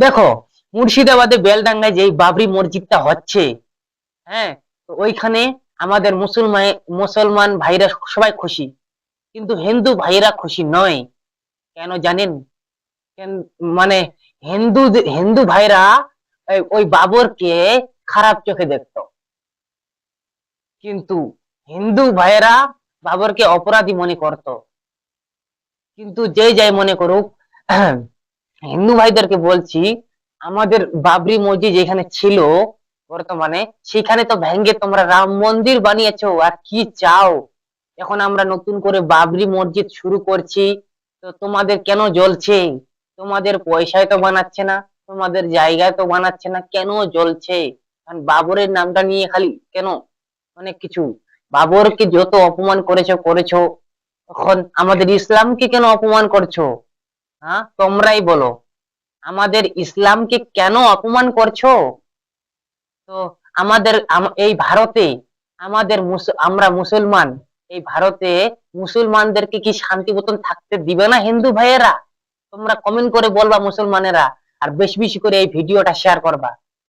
দেখো, মুর্শিদাবাদে বেলডাঙ্গায় যেই বাবরি মসজিদটা হচ্ছে হ্যাঁ ওইখানে আমাদের মুসলমান মুসলমান ভাইরা সবাই খুশি। কিন্তু হিন্দু ভাইরা খুশি নয়। কেন জানেন? মানে হিন্দু হিন্দু ভাইরা ওই- বাবরকে খারাপ চোখে দেখতো। কিন্তু হিন্দু ভাইয়েরা বাবরকে অপরাধী মনে করত। কিন্তু যে যাই মনে করুক হিন্দু ভাইদেরকে বলছি, আমাদের বাবরি মসজিদ যেখানে ছিল বর্তমানে, সেখানে তো ভেঙ্গে তোমরা রাম মন্দির বানিয়েছো, আর কি চাও? এখন আমরা নতুন করে বাবরি মসজিদ শুরু করছি, তো তোমাদের কেন জ্বলছে? তোমাদের পয়সায় তো বানাচ্ছে না, তোমাদের জায়গায় তো বানাচ্ছে না, কেন জ্বলছে? কারণ বাবরের নামটা নিয়ে খালি কেন? অনেক কিছু। বাবরকে যত অপমান করেছ করেছ, তখন আমাদের ইসলামকে কেন অপমান করছ? হ্যাঁ? তোমরাই বলো। আমাদের ইসলামকে কেন অপমান করছ? তো আমাদের এই ভারতে আমাদের আমরা মুসলমান, এই ভারতে মুসলমানদেরকে কি শান্তি মতন থাকতে দিবে না হিন্দু ভাইয়েরা? তোমরা কমেন্ট করে বলবা মুসলমানেরা, আর বেশি বেশি করে এই ভিডিওটা শেয়ার করবা।